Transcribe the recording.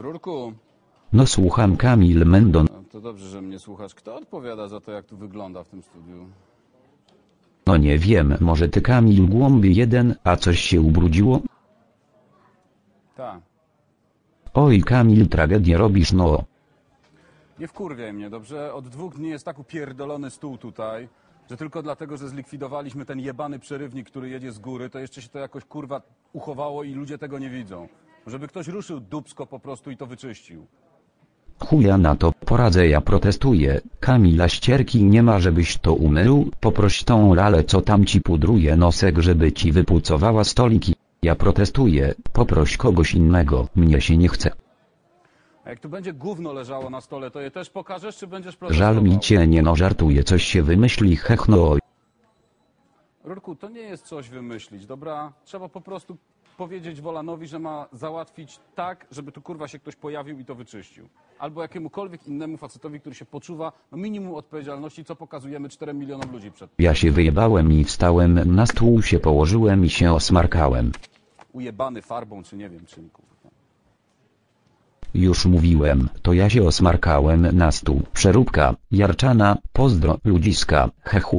Rurku, No słucham Kamil Mendon. no to dobrze, że mnie słuchasz. Kto odpowiada za to, jak tu wygląda w tym studiu? No nie wiem, może ty Kamil Głąby jeden, a coś się ubrudziło? Ta. Oj Kamil tragedię robisz no. Nie wkurwiaj mnie, dobrze? Od dwóch dni jest tak upierdolony stół tutaj, że tylko dlatego, że zlikwidowaliśmy ten jebany przerywnik, który jedzie z góry, to jeszcze się to jakoś kurwa uchowało i ludzie tego nie widzą. Żeby ktoś ruszył dubsko po prostu i to wyczyścił. Chuja na to poradzę ja protestuję. Kamila ścierki nie ma żebyś to umył, poproś tą lalę co tam ci pudruje nosek żeby ci wypucowała stoliki. Ja protestuję, poproś kogoś innego, mnie się nie chce. A jak tu będzie gówno leżało na stole, to je też pokażesz, czy będziesz protestował? Żal mi cię nie no żartuję coś się wymyśli hechno oj. Rurku, to nie jest coś wymyślić, dobra? Trzeba po prostu powiedzieć Wolanowi, że ma załatwić tak, żeby tu kurwa się ktoś pojawił i to wyczyścił. Albo jakiemukolwiek innemu facetowi, który się poczuwa no minimum odpowiedzialności, co pokazujemy 4 milionom ludzi przed. Ja się wyjebałem i wstałem na stół się położyłem i się osmarkałem. Ujebany farbą, czy nie wiem czym, kurwa. Już mówiłem, to ja się osmarkałem na stół. Przeróbka, jarczana, pozdro, ludziska, hechu.